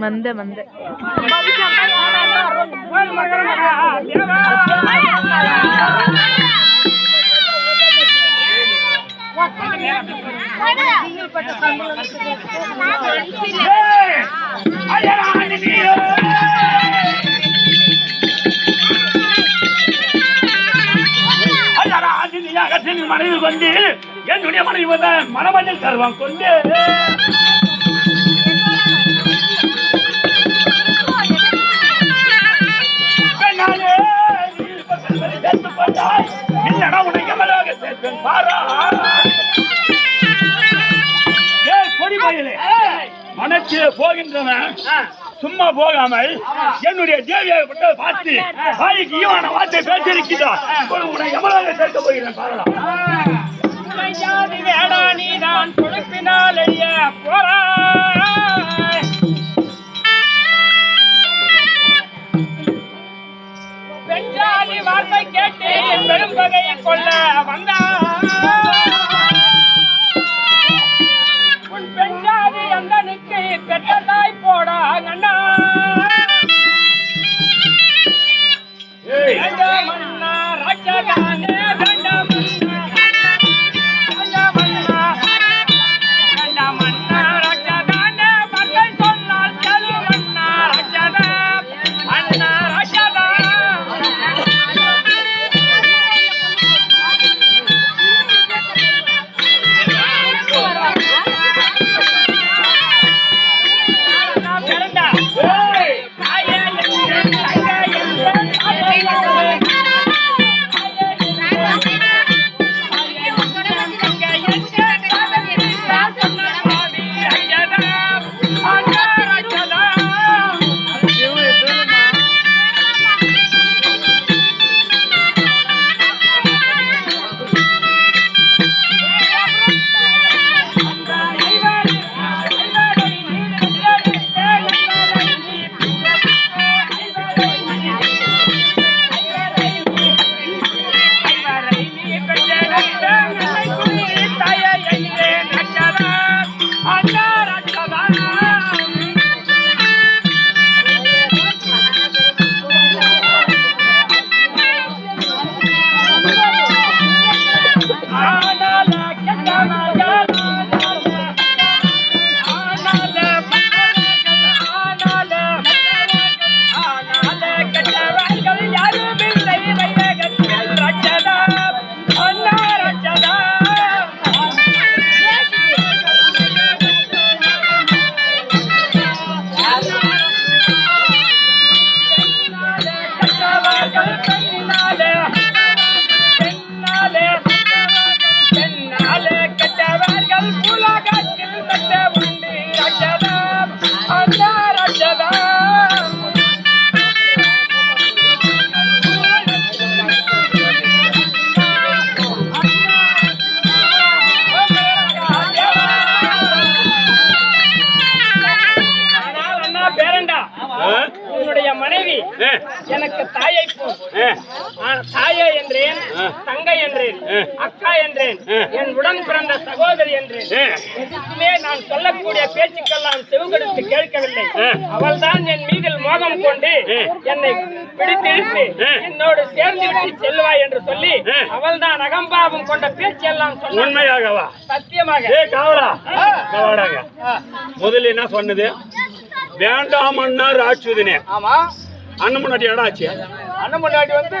வந்த வந்த மனைவி கொண்டு என்னுடைய மனைவி வந்த மனமஞ்சள் கருவம் கொண்டு இல்லைனா உன்னை பாரா. ஏய், பொடி பயலே. போகின்றவன் சும்மா போகாமல் என்னுடைய தேவியாகப்பட்ட பார்த்து வாய்க்கு ஈவான வார்த்தை பேசியிருக்கிறார். உன்னை எவனாக சேர்க்க போகிறேன் ஜாதி வேடா நீதான் கொழுப்பினால் எரிய போறாய் பிறந்தா தாயே என்றேன் தங்கை என்றேன் அக்கா என்றேன் என் உடன் பிறந்த சகோதரி என்றேன். எதுக்குமே நான் சொல்லக்கூடிய பேச்சுக்கெல்லாம் செவிகொடுத்து கேட்கவில்லை. ஆ. அவள்தான் என் மீதில் மோகம் கொண்டு. என்னை பிடித்திழுத்து. என்னோடு சேர்ந்து விட்டு செல்வாய் என்று சொல்லி ஆ. அவள்தான் அகம்பாவம் கொண்ட பேச்செல்லாம் சொன்னாள். உண்மையாகவா? சத்தியமாக. ஏ காவலா. காவடாங்க முதல்ல என்ன சொன்னது? வேண்டாம் அண்ணா ராட்சுதனே. ஆமா. அண்ணன் முன்னாடி இடம் ஆச்சு? அண்ணன் முன்னாடி வந்து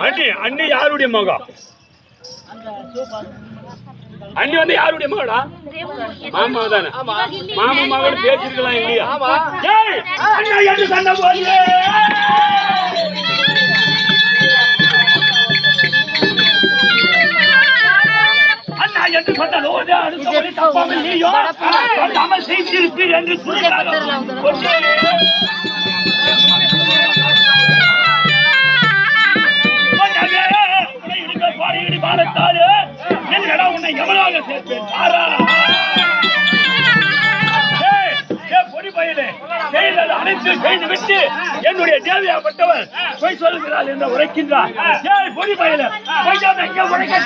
அண்ணி அண்ணி யாருடைய மகம் அண்ணி வந்து யாருடைய மகடா? மாமா தானே. மாமா மகள் பேசிருக்கலாம் இல்லையா? அண்ணா என்று சொன்ன போது அண்ணா என்று சொன்னதோடு தப்பாமல் நீயோ சொல்லாமல் செய்திருப்பீர் என்று அபிமானத்தாலே என்னடா உன்னை எவனாக சேர்ப்பேன்? பாரா செய்தது அனைத்து செய்து விட்டு என்னுடைய தேவையாப்பட்டவர் பொய் சொல்லுகிறாள் என்று உரைக்கின்றார். ஏய் பொடி பயில பொய்யாத எங்க உரைக்க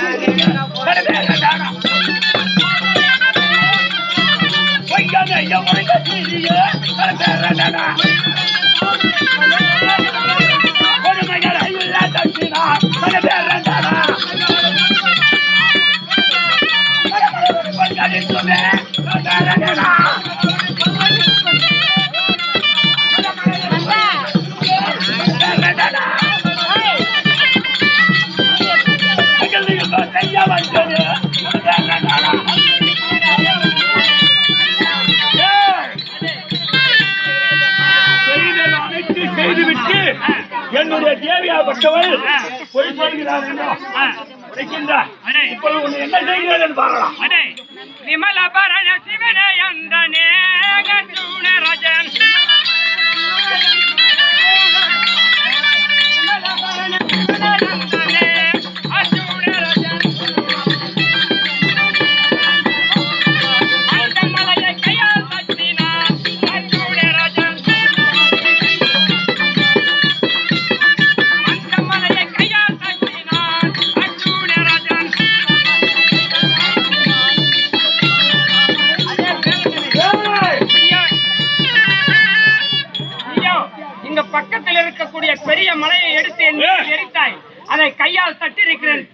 பொய்யாத எங்க உரைக்க அதை கையால் தட்டிருக்கிறேன்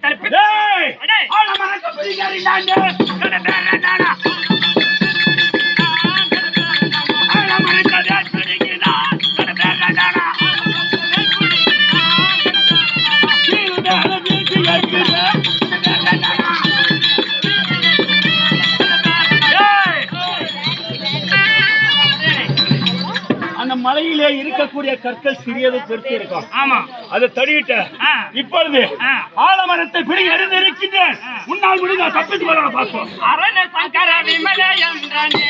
இருக்கக்கூடிய கற்கள் சிறியது பெருசு இருக்கும். ஆமா. அதை தடிவிட்ட. இப்பொழுது. ஆலமரத்தை பிடி அறிந்து இருக்கின்றேன் உன்னால் முடிந்த தப்பித்து வர பார்ப்போம் அரண சங்கர விமல என்றனே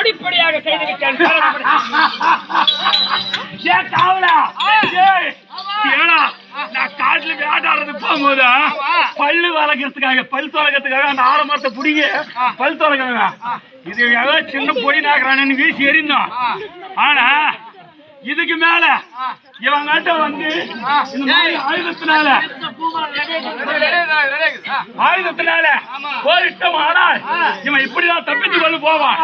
பொடி பொடியாக செய்து விட்டேன் ஏ காவலா? ஏடா, நான் காட்டுல வேட்டாடுறது போகும்போது பல்லு வளர்க்கறதுக்காக பல் துளக்கிறதுக்காக அந்த ஆலமரத்தை பிடிங்க. பல் துளக்கிறாங்க இது ஏதோ சின்ன பொடி நாக்குறானு வீசி எறிந்தோம். ஆனா இதுக்கு மேல இவன் கிட்ட வந்து ஆயுதத்தினால ஆயுதத்தினால போரிட்டம் ஆனால் இவன் இப்படிதான் தப்பித்து கொண்டு போவான்.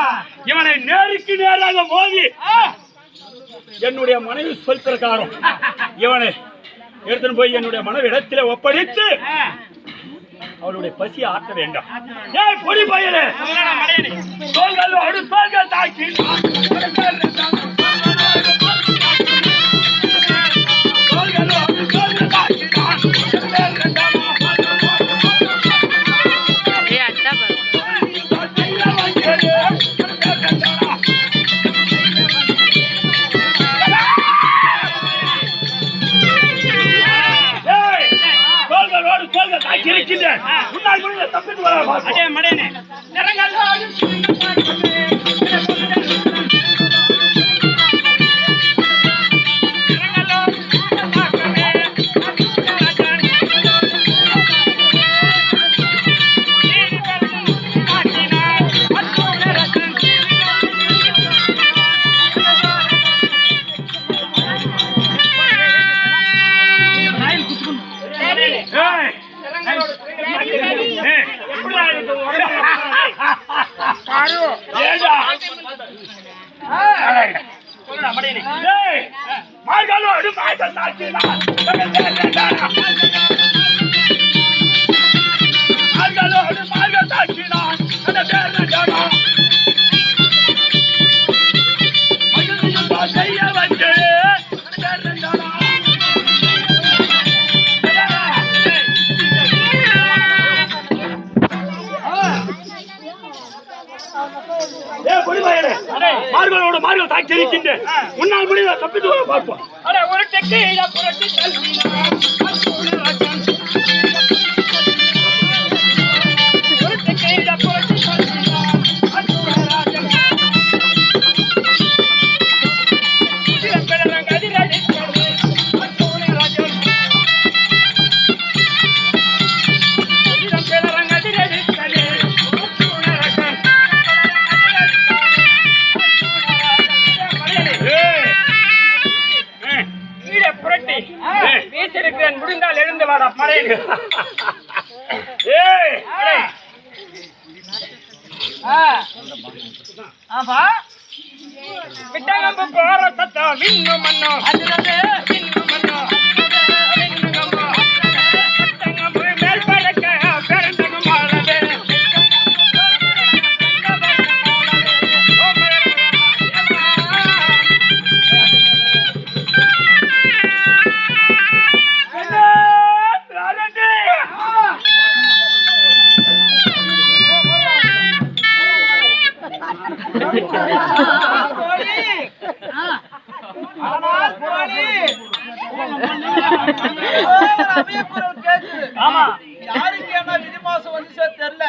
இவனை நேருக்கு நேராக மோதி என்னுடைய மனைவி சொல் பிரகாரம் இவனை எடுத்துன்னு போய் என்னுடைய மனைவி இடத்திலே ஒப்படைத்து அவளுடைய பசி ஆற்ற வேண்டும். ஏய் பொடி பையனே. தோள்கள் அடு தோள்கள் தாக்கி தோள்களோடு தோள்கள் தாக்கி இருக்கின்றேன். முன்னால் முடிந்த தப்பித்து வர. அடே மடையனே. நிறங்களோடு அந்த ஏய், பொடிவாயனே, மார்கழோடு மார்கழ் தாக்கி இருக்கின்றேன் முன்னால் முடிவை தப்பித்து பார்ப்போம் ஒரு டெக்கு புரட்டி ஆமா. விட்டகம்பு போற சத்தம் விண்ணு மண்ணோ விண்ணு